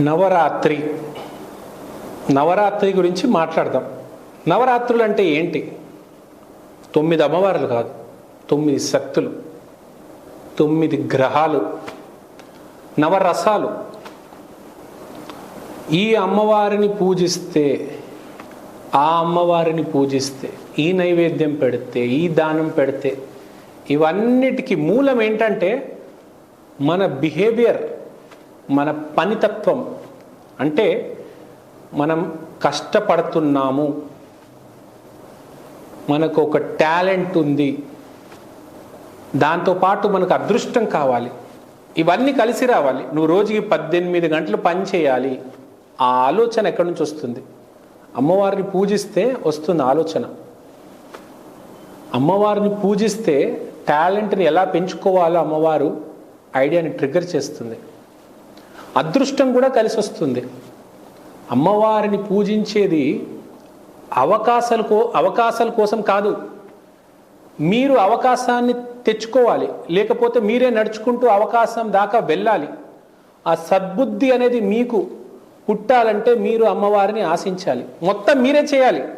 నవరాత్రి. నవరాత్రి గురించి మాట్లాడదాం. నవరాత్రులు అంటే ఏంటి? తొమ్మిది అమ్మవార్లు కాదు తొమ్మిది శక్తులు తొమ్మిది గ్రహాలు నవరసాలు. ఈ అమ్మవారిని పూజిస్తే ఆ అమ్మవారిని పూజిస్తే ఈ నైవేద్యం పెడితే ఈ దానం పెడితే ఇవన్నిటికీ మూలం ఏంటంటే మన బిహేవియర్. మన పనితత్వం. అంటే మనం కష్టపడుతున్నాము. మనకు ఒక టాలెంట్ ఉంది. దాంతోపాటు మనకు అదృష్టం కావాలి. ఇవన్నీ కలిసి రావాలి. నువ్వు రోజుకి పద్దెనిమిది గంటలు పని చేయాలి. ఆ ఆలోచన ఎక్కడి నుంచి వస్తుంది? అమ్మవారిని పూజిస్తే వస్తుంది ఆలోచన. అమ్మవారిని పూజిస్తే టాలెంట్ని ఎలా పెంచుకోవాలో అమ్మవారు ఐడియాని ట్రిగర్ చేస్తుంది. అదృష్టం కూడా కలిసి వస్తుంది అమ్మవారిని పూజించేది అవకాశాల కో అవకాశాల కోసం కాదు. మీరు అవకాశాన్ని తెచ్చుకోవాలి. లేకపోతే మీరే నడుచుకుంటూ అవకాశం దాకా వెళ్ళాలి. ఆ సద్బుద్ధి అనేది మీకు పుట్టాలంటే మీరు అమ్మవారిని ఆశించాలి. మొత్తం మీరే చేయాలి.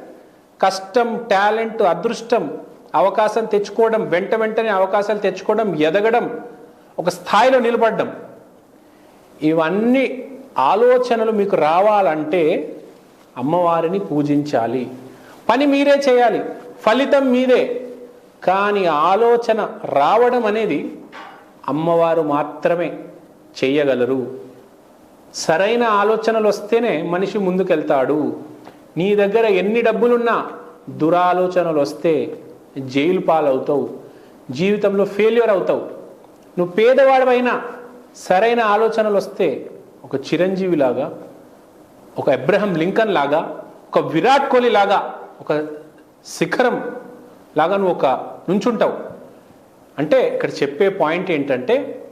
కష్టం టాలెంట్ అదృష్టం అవకాశం తెచ్చుకోవడం వెంట వెంటనే అవకాశాలు తెచ్చుకోవడం ఎదగడం ఒక స్థాయిలో నిలబడడం. ఇవన్నీ ఆలోచనలు మీకు రావాలంటే అమ్మవారిని పూజించాలి. పని మీరే చేయాలి ఫలితం మీదే. కానీ ఆలోచన రావడం అనేది అమ్మవారు మాత్రమే చేయగలరు. సరైన ఆలోచనలు వస్తేనే మనిషి ముందుకెళ్తాడు. నీ దగ్గర ఎన్ని డబ్బులున్నా దురాలోచనలు వస్తే జైలు పాలవుతావు. జీవితంలో ఫెయిల్యూర్ అవుతావు. నువ్వు పేదవాడవైనా సరైన ఆలోచనలు వస్తే ఒక చిరంజీవి లాగా ఒక అబ్రహం లింకన్ లాగా ఒక విరాట్ కోహ్లీ లాగా ఒక శిఖరం లాగా నువ్వు ఒక నుంచుంటావు. అంటే ఇక్కడ చెప్పే పాయింట్ ఏంటంటే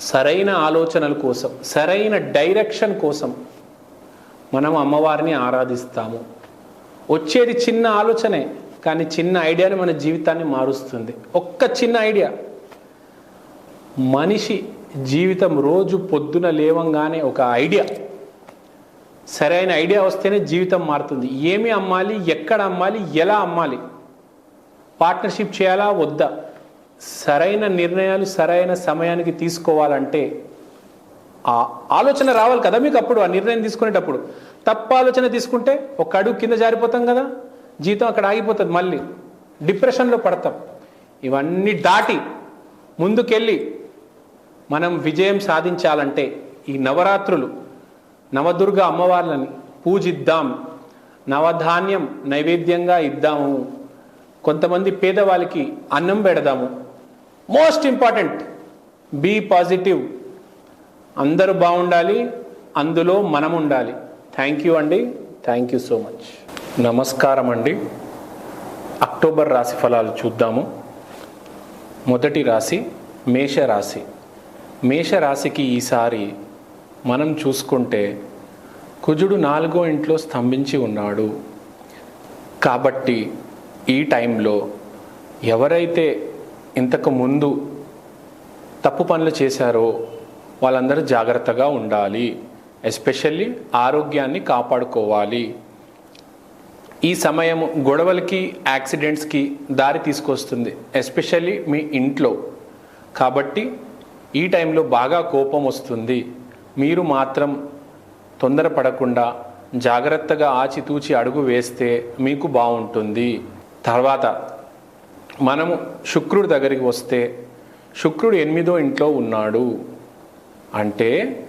సరైన ఆలోచనల కోసం సరైన డైరెక్షన్ కోసం మనం అమ్మవారిని ఆరాధిస్తాము. వచ్చేది చిన్న ఆలోచనే కానీ చిన్న ఐడియాని మన జీవితాన్ని మారుస్తుంది. ఒక్క చిన్న ఐడియా. మనిషి జీవితం రోజు పొద్దున లేవంగానే ఒక ఐడియా. సరైన ఐడియా వస్తేనే జీవితం మారుతుంది. ఏమి అమ్మాలి ఎక్కడ అమ్మాలి ఎలా అమ్మాలి? పార్ట్నర్షిప్ చేయాలా వద్దా? సరైన నిర్ణయాలు సరైన సమయానికి తీసుకోవాలంటే ఆ ఆలోచన రావాలి కదా మీకు అప్పుడు ఆ నిర్ణయం తీసుకునేటప్పుడు. తప్పు ఆలోచన తీసుకుంటే ఒక అడుగు కింద జారిపోతాం కదా? జీవితం అక్కడ ఆగిపోతుంది మళ్ళీ. డిప్రెషన్లో పడతాం. ఇవన్నీ దాటి ముందుకెళ్ళి మనం విజయం సాధించాలంటే ఈ నవరాత్రులు నవదుర్గ అమ్మవార్లని పూజిద్దాం. నవధాన్యం నైవేద్యంగా ఇద్దాము. కొంతమంది పేదవాళ్ళకి అన్నం పెడదాము. Most important be positive. అందరూ బాగుండాలి అందులో మనం ఉండాలి థ్యాంక్ యూ అండి థ్యాంక్ యూ సో మచ్. నమస్కారం అండి. అక్టోబర్ రాశి ఫలాలు చూద్దాము. మొదటి రాశి మేషరాశి. మేషరాశికి ఈసారి మనం చూసుకుంటే కుజుడు నాలుగో ఇంట్లో స్తంభించి ఉన్నాడు. కాబట్టి ఈ టైంలో ఎవరైతే ఇంతకు ముందు తప్పు పనులు చేశారో వాళ్ళందరూ జాగ్రత్తగా ఉండాలి. ఎస్పెషల్లీ ఆరోగ్యాన్ని కాపాడుకోవాలి. ఈ సమయం గొడవలకి యాక్సిడెంట్స్కి దారి తీసుకొస్తుంది. ఎస్పెషల్లీ మీ ఇంట్లో. కాబట్టి ఈ టైంలో బాగా కోపం వస్తుంది. మీరు మాత్రం తొందరపడకుండా జాగ్రత్తగా ఆచితూచి అడుగు వేస్తే మీకు బాగుంటుంది. తర్వాత మనము శుక్రుడి దగ్గరికి వస్తే శుక్రుడు ఎనిమిదో ఇంట్లో ఉన్నాడు. అంటే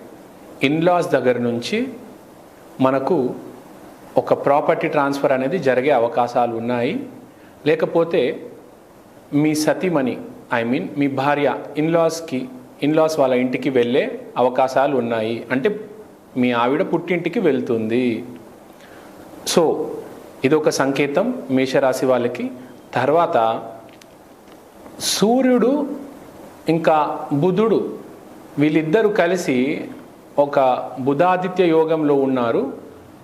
ఇన్లాస్ దగ్గర నుంచి మనకు ఒక ప్రాపర్టీ ట్రాన్స్ఫర్ అనేది జరిగే అవకాశాలు ఉన్నాయి. లేకపోతే మీ సతీమణి ఐ మీన్ మీ భార్య ఇన్లాస్కి ఇన్లాస్ వాళ్ళ ఇంటికి వెళ్ళే అవకాశాలు ఉన్నాయి. అంటే మీ ఆవిడ పుట్టింటికి వెళ్తుంది. సో ఇది ఒక సంకేతం మేషరాశి వాళ్ళకి. తర్వాత సూర్యుడు ఇంకా బుధుడు వీళ్ళిద్దరూ కలిసి ఒక బుధాదిత్య యోగంలో ఉన్నారు.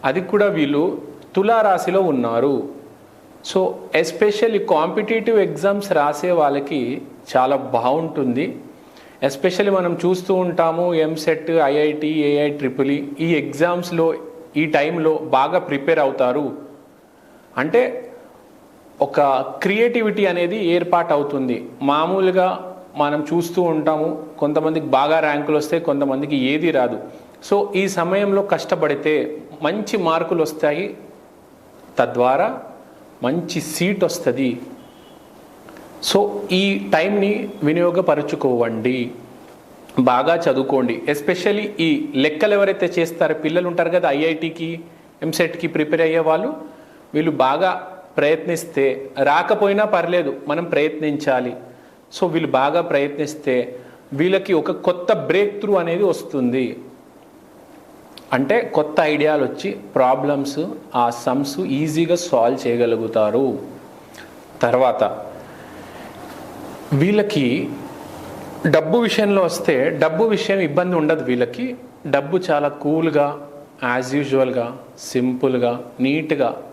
అది కూడా వీళ్ళు తులారాశిలో ఉన్నారు. సో ఎస్పెషల్లీ కాంపిటేటివ్ ఎగ్జామ్స్ రాసే వాళ్ళకి చాలా బాగుంటుంది. ఎస్పెషల్లీ మనం చూస్తూ ఉంటాము EAMCET IIT AI triple E ఎగ్జామ్స్లో ఈ టైంలో బాగా ప్రిపేర్ అవుతారు. అంటే ఒక క్రియేటివిటీ అనేది ఏర్పాటు అవుతుంది మామూలుగా మనం చూస్తూ ఉంటాము కొంతమందికి బాగా ర్యాంకులు వస్తాయి కొంతమందికి ఏది రాదు. సో ఈ సమయంలో కష్టపడితే మంచి మార్కులు వస్తాయి. తద్వారా మంచి సీట్ వస్తుంది. సో ఈ టైంని వినియోగపరచుకోవండి. బాగా చదువుకోండి. ఎస్పెషల్లీ ఈ లెక్కలు ఎవరైతే చేస్తారో పిల్లలు ఉంటారు కదా ఐఐటికి ఎంసెట్కి ప్రిపేర్ అయ్యే వాళ్ళు వీళ్ళు బాగా ప్రయత్నిస్తే రాకపోయినా పర్లేదు మనం ప్రయత్నించాలి. సో వీళ్ళు బాగా ప్రయత్నిస్తే వీళ్ళకి ఒక కొత్త బ్రేక్ త్రూ అనేది వస్తుంది. అంటే కొత్త ఐడియాలు వచ్చి ప్రాబ్లమ్స్ ఆ సమ్స్ ఈజీగా సాల్వ్ చేయగలుగుతారు. తర్వాత వీళ్ళకి డబ్బు విషయంలో వస్తే డబ్బు విషయం ఇబ్బంది ఉండదు వీళ్ళకి. డబ్బు చాలా కూల్గా యాజ్ యూజువల్గా సింపుల్గా నీట్గా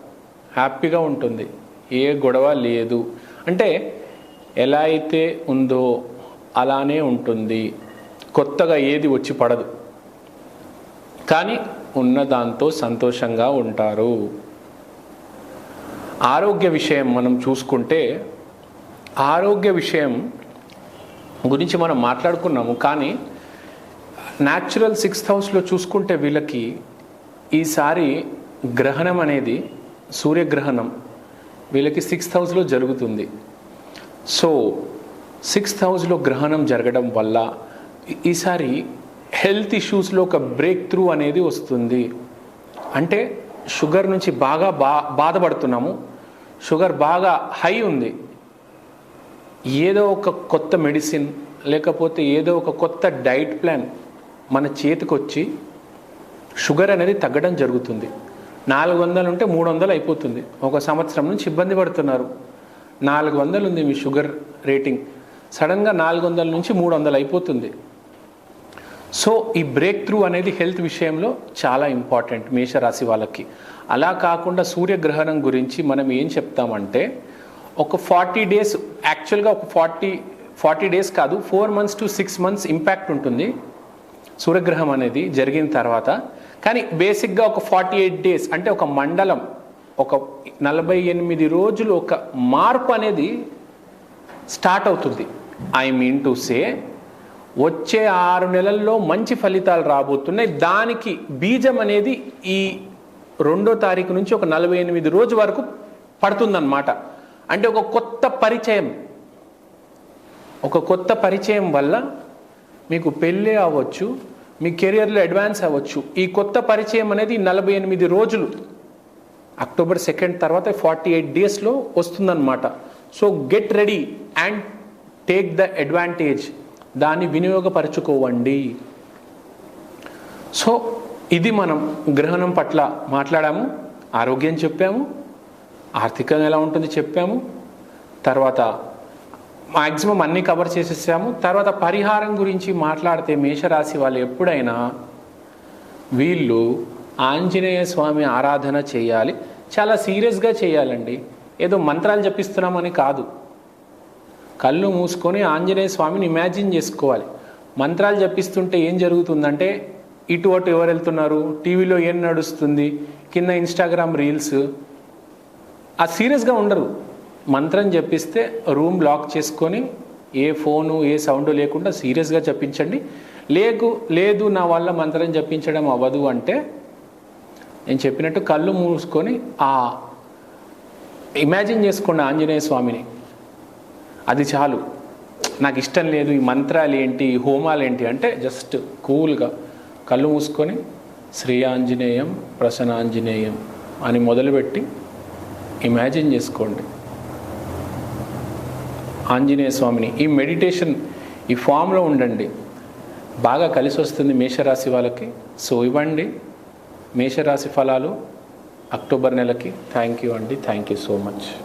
హ్యాపీగా ఉంటుంది. ఏ గొడవ లేదు. అంటే ఎలా అయితే ఉందో అలానే ఉంటుంది. కొత్తగా ఏది వచ్చి పడదు. కానీ ఉన్న దాంతో సంతోషంగా ఉంటారు. ఆరోగ్య విషయం మనం చూసుకుంటే ఆరోగ్య విషయం గురించి మనం మాట్లాడుకున్నాము కానీ న్యాచురల్ సిక్స్త్ హౌస్లో చూసుకుంటే వీళ్ళకి ఈసారి గ్రహణం అనేది సూర్యగ్రహణం వీళ్ళకి సిక్స్త్ హౌస్లో జరుగుతుంది. సో సిక్స్త్ హౌస్లో గ్రహణం జరగడం వల్ల ఈసారి హెల్త్ ఇష్యూస్లో ఒక బ్రేక్ త్రూ అనేది వస్తుంది. అంటే షుగర్ నుంచి బాగా బా బాధపడుతున్నాము. షుగర్ బాగా హై ఉంది. ఏదో ఒక కొత్త మెడిసిన్ లేకపోతే ఏదో ఒక కొత్త డైట్ ప్లాన్ మన చేతికొచ్చి షుగర్ అనేది తగ్గడం జరుగుతుంది. నాలుగు వందలు ఉంటే మూడు వందలు అయిపోతుంది. ఒక సంవత్సరం నుంచి ఇబ్బంది పడుతున్నారు. నాలుగు వందలు ఉంది మీ షుగర్ రేటింగ్. సడన్గా నాలుగు వందల నుంచి మూడు వందలు అయిపోతుంది. సో ఈ బ్రేక్ త్రూ అనేది హెల్త్ విషయంలో చాలా ఇంపార్టెంట్ మేషరాశి వాళ్ళకి. అలా కాకుండా సూర్యగ్రహణం గురించి మనం ఏం చెప్తామంటే ఒక ఫార్టీ డేస్ యాక్చువల్గా ఒక ఫార్టీ ఫార్టీ డేస్ కాదు four months to six months impact ఉంటుంది. సూర్యగ్రహం అనేది జరిగిన తర్వాత. కానీ బేసిక్గా ఒక ఫార్టీ ఎయిట్ డేస్ అంటే ఒక మండలం ఒక నలభై ఎనిమిది రోజులు ఒక మార్పు అనేది స్టార్ట్ అవుతుంది. ఐ మీన్ టు సే వచ్చే ఆరు నెలల్లో మంచి ఫలితాలు రాబోతున్నాయి. దానికి బీజం అనేది ఈ రెండో తారీఖు నుంచి ఒక నలభై ఎనిమిది రోజు వరకు పడుతుందన్నమాట. అంటే ఒక కొత్త పరిచయం. ఒక కొత్త పరిచయం వల్ల మీకు పెళ్ళి అవ్వచ్చు మీ కెరియర్లో అడ్వాన్స్ అవ్వచ్చు. ఈ కొత్త పరిచయం అనేది నలభై ఎనిమిది రోజులు. అక్టోబర్ సెకండ్ తర్వాత ఫార్టీ ఎయిట్ డేస్లో వస్తుందన్నమాట. So get ready and take the advantage. దాన్ని వినియోగపరచుకోవండి. సో ఇది మనం గ్రహణం పట్ల మాట్లాడాము ఆరోగ్యం చెప్పాము. ఆర్థికంగా ఎలా ఉంటుంది చెప్పాము. తర్వాత మ్యాక్సిమం అన్నీ కవర్ చేసేసాము. తర్వాత పరిహారం గురించి మాట్లాడితే మేషరాశి వాళ్ళు ఎప్పుడైనా వీళ్ళు ఆంజనేయ స్వామి ఆరాధన చేయాలి. చాలా సీరియస్గా చేయాలండి. ఏదో మంత్రాలు జపిస్తున్నామని కాదు. కళ్ళు మూసుకొని ఆంజనేయ స్వామిని ఇమాజిన్ చేసుకోవాలి. మంత్రాలు జపిస్తుంటే ఏం జరుగుతుందంటే ఇటు అటు ఎవరు వెళ్తున్నారు? టీవీలో ఏం నడుస్తుంది? కింద ఇన్స్టాగ్రామ్ రీల్స్ ఆ సీరియస్గా ఉండరు. మంత్రం చెప్పిస్తే రూమ్ లాక్ చేసుకొని ఏ ఫోను ఏ సౌండ్ లేకుండా సీరియస్గా చెప్పించండి. లేకు లేదు నా వల్ల మంత్రం చెప్పించడం అవ్వదు అంటే నేను చెప్పినట్టు కళ్ళు మూసుకొని ఆ ఇమాజిన్ చేసుకోండి ఆంజనేయ స్వామిని. అది చాలు. నాకు ఇష్టం లేదు ఈ మంత్రాలు ఏంటి ఈ హోమాలు ఏంటి అంటే జస్ట్ కూల్గా కళ్ళు మూసుకొని శ్రీ ఆంజనేయం ప్రసన్నాంజనేయం అని మొదలుపెట్టి ఇమాజిన్ చేసుకోండి. ఆంజనేయ స్వామిని ఈ మెడిటేషన్ ఈ ఫామ్లో ఉండండి. బాగా కలిసి వస్తుంది మేషరాశి వాళ్ళకి. సో ఇవ్వండి. మేషరాశి ఫలాలు అక్టోబర్ నెలకి. థ్యాంక్ యూ అండి. Thank you so much.